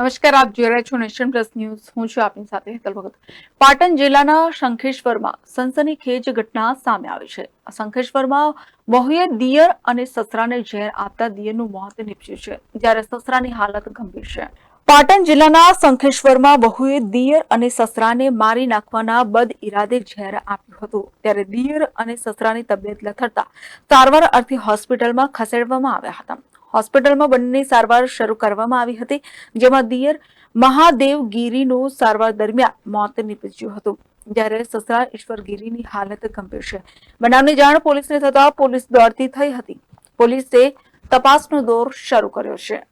નમસ્કાર, આપ જોઈ રહ્યા છો નેશન પ્લસ ન્યૂઝ. હું છું આપની સાથે હેતલ ભગત. પાટણ જિલ્લાના શંખેશ્વરમાં સનસનીખેજ ઘટના સામે આવી છે. શંખેશ્વરમાં બહુએ દિયર અને સસરાને ઝેર આપતા દિયરનું મોત નીપજ્યું છે, જ્યારે સસરાની હાલત ગંભીર છે. પાટણ જિલ્લાના શંખેશ્વરમાં બહુએ દિયર અને સસરાને મારી નાખવાના બદ ઇરાદે ઝેર આપ્યું હતું. ત્યારે દિયર અને સસરાની તબિયત લથડતા સારવાર અર્થે હોસ્પિટલમાં ખસેડવામાં આવ્યા હતા. હોસ્પિટલમાં બંનેની સારવાર શરૂ કરવામાં આવી હતી, જેમાં દિયર મહાદેવ ગીરીનું સારવાર દરમિયાન મોત નીપજ્યું હતું. જ્યારે સસરા ઈશ્વર ગીરીની હાલત ગંભીર છે. બનાવની જાણ પોલીસને થતા પોલીસ દોડતી થઈ હતી. પોલીસે તપાસનો દોર શરૂ કર્યો છે.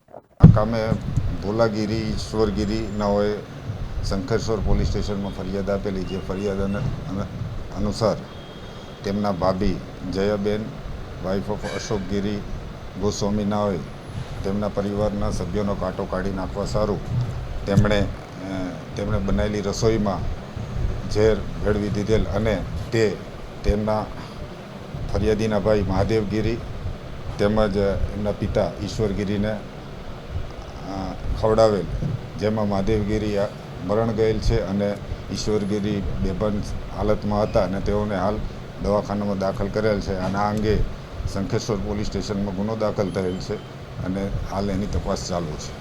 કામે ભોલાગીરી ઈશ્વરગીરી નાઓએ શંકરેશ્વર પોલીસ સ્ટેશનમાં ફરિયાદ આપેલી, જે ફરિયાદ અન- અન- અનુસાર તેમના ભાભી જયાબેન વાઇફ ઓફ અશોકગીરી ગોસ્વામી હોય, તેમના પરિવારના સભ્યોનો કાંટો કાઢી નાખવા સારું. તેમણે તેમણે બનાવેલી રસોઈમાં ઝેર ભેળવી દીધેલ અને તે તેમના ફરિયાદીના ભાઈ મહાદેવગીરી તેમજ એમના પિતા ઈશ્વરગીરીને ખવડાવેલ. જેમાં મહાદેવગીરી મરણ ગયેલ છે અને ઈશ્વરગીરી બેભાન હાલતમાં હતા અને તેઓને હાલ દવાખાનામાં દાખલ કરેલ છે. અને આ અંગે શંખેશ્વર પોલીસ સ્ટેશનમાં ગુનો દાખલ થયેલ છે અને હાલ એની તપાસ ચાલુ છે.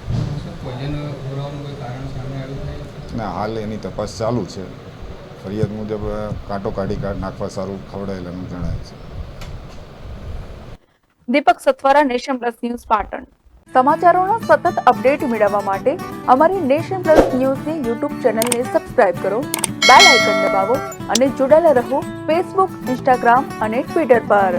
સર પોઈઝન ખવડાવવાનું કોઈ કારણ સામે આવ્યું છે અને હાલ એની તપાસ ચાલુ છે. ફરિયાદ મુજબ કાંટો કાઢી કાઢ નાખવા સારું ખવડાયેલાનું જણાય છે. Deepak Sathwara Nation Plus News Patan. સમાચારોના સતત અપડેટ મેળવવા માટે અમારી નેશન પ્લસ ન્યૂઝની યુટ્યુબ ચેનલને સબસ્ક્રાઇબ કરો બેલ આઇકન દબાવો અને જોડાયેલા રહો ફેસબુક ઇન્સ્ટાગ્રામ અને ટ્વિટર પર.